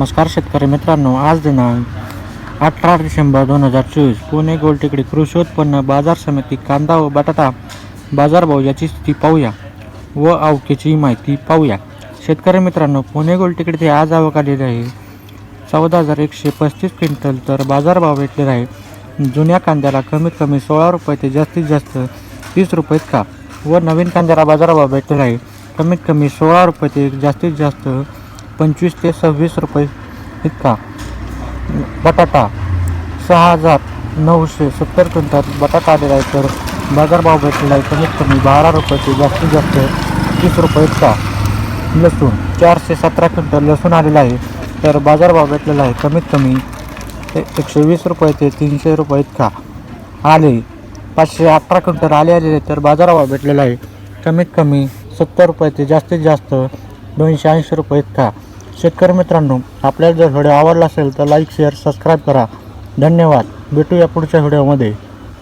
नमस्कार शेतकरी मित्रांनो आज दिनांक अठरा डिसेंबर दोन हजार चोवीस. पुणे गोलटेकडी कृषी उत्पन्न बाजार समिती कांदा व बटाटा बाजारभाव याची स्थिती पाहूया व आवकेची माहिती पाहूया. शेतकरी मित्रांनो पुणे गोलटेकडे ते आज आवक आलेली आहे. चौदा हजार एकशे पस्तीस क्विंटल तर बाजारभाव भेटलेला आहे. जुन्या कांद्याला कमीत कमी सोळा रुपये ते जास्तीत जास्त तीस रुपये का व नवीन कांद्याला बाजारभाव भेटलेला आहे. कमीत कमी सोळा रुपये ते जास्तीत जास्त पंचवीस ते सव्वीस रुपये इतका. बटाटा सहा हजार नऊशे सत्तर क्विंटल. बटाटा आलेला आहे तर बाजारभाव भेटलेला आहे कमीत कमी बारा रुपये ते जास्तीत जास्त तीस रुपये इतका. लसूण चारशे सतरा क्विंटल लसूण आलेला आहे तर बाजारभाव भेटलेला आहे कमीत कमी एकशे वीस रुपये ते तीनशे रुपये इतका. आले पाचशे अठरा क्विंटल आले आलेले तर बाजारभाव भेटलेला आहे कमीत कमी सत्तर रुपये ते जास्तीत जास्त दोनशे ऐंशी रुपये इतका. शेतकरी मित्रांनो आपल्याला जर व्हिडिओ आवडला असेल तर लाईक शेअर सबस्क्राईब करा. धन्यवाद. भेटूया पुढच्या व्हिडिओमध्ये.